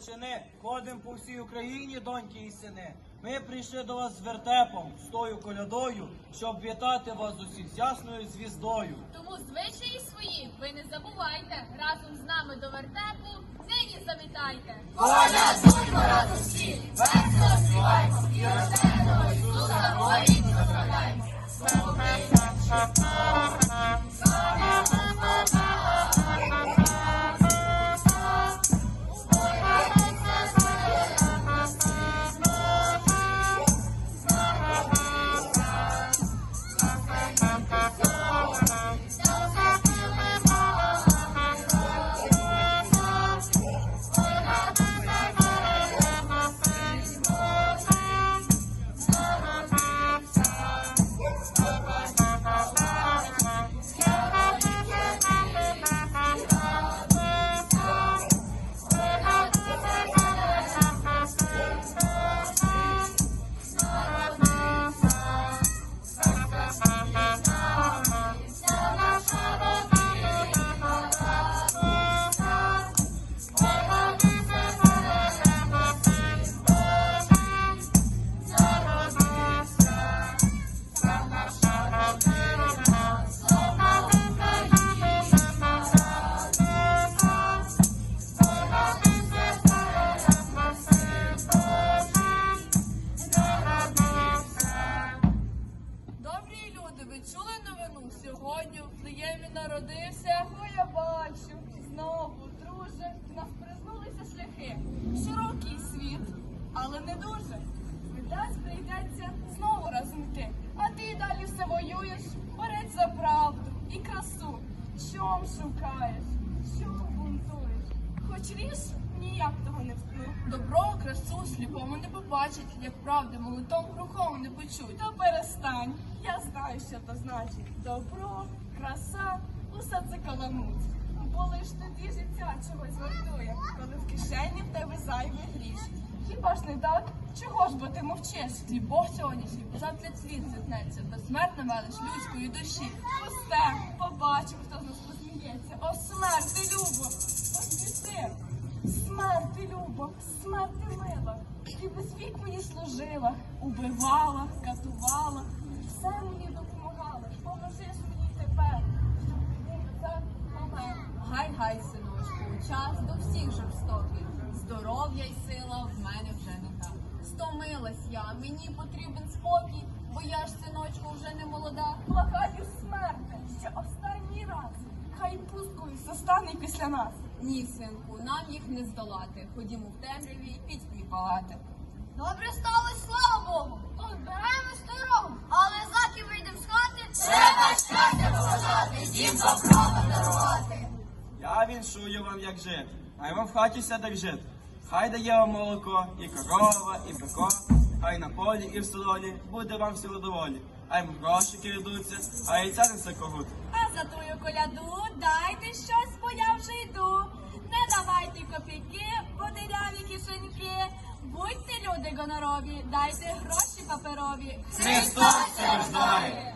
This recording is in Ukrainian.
Галичини ходимо по всій Україні, доньки і сини. Ми прийшли до вас з вертепом, з тою колядою, щоб вітати вас усіх з ясною звіздою. Тому звичаї свої ви не забувайте. Разом з нами до вертепу нині завітайте. Коля, разом всі, весело співаймо, і рожденого чули? Сьогодні в Флеємі народився. О, я бачу. Знову, друже, в нас признулися шляхи. Широкий світ, але не дуже. Видать, прийдеться знову разом йти. А ти далі все воюєш, борець за правду і красу. Чом шукаєш? Чом бунтуєш? Хоч ріж, ніяк того не вткну. Добро, красу сліпому не побачить, як правда молитом рухом почуть. Та перестань, я знаю, що то значить. Добро, краса, усе це каламуть. Бо лиш тоді життя чогось вартує, коли в кишені в тебе зайвий гріш. Хіба ж не так? Чого ж бо ти мовчиш? Твій Бог сьогоднішній завтра цвіт зітнеться, безсмертна велич людської душі. Пусте, побачив, хто з нас посміється. О, смерть, любо, посвіти. Смерть, ти любо, смерть ти мила. Ти без вік мені служила, убивала, катувала, все мені допомагала. Поможи ж мені тепер, щоб був так момент. Гай, гай, синочку, час до всіх жорстокий. Здоров'я й сила в мене вже не так. Стомилась я, мені потрібен спокій, бо я ж, синочку, вже не молода. Благаю смерти, ще останній раз. Хай пусткою застане після нас. Ні, синку, нам їх не здолати. Ходімо в темряві і пісні палати. Добре сталося, слава Богу! То збираємо дорогу, але заки вийдемо з хати. Треба щастя поважати, дім доброго дарувати. Я віншую вам, як жити, хай вам в хаті сяде жити. Хай дає вам молоко, і корова, і бико, хай на полі і в столові буде вам всього доволі. А й грошики йдуться, а яйця несе когут. А за твою коляду дайте щось, бо я вже йду. Не давайте копійки, бо диряві кишеньки. Будьте люди гонорові, дайте гроші паперові. Христос рождає!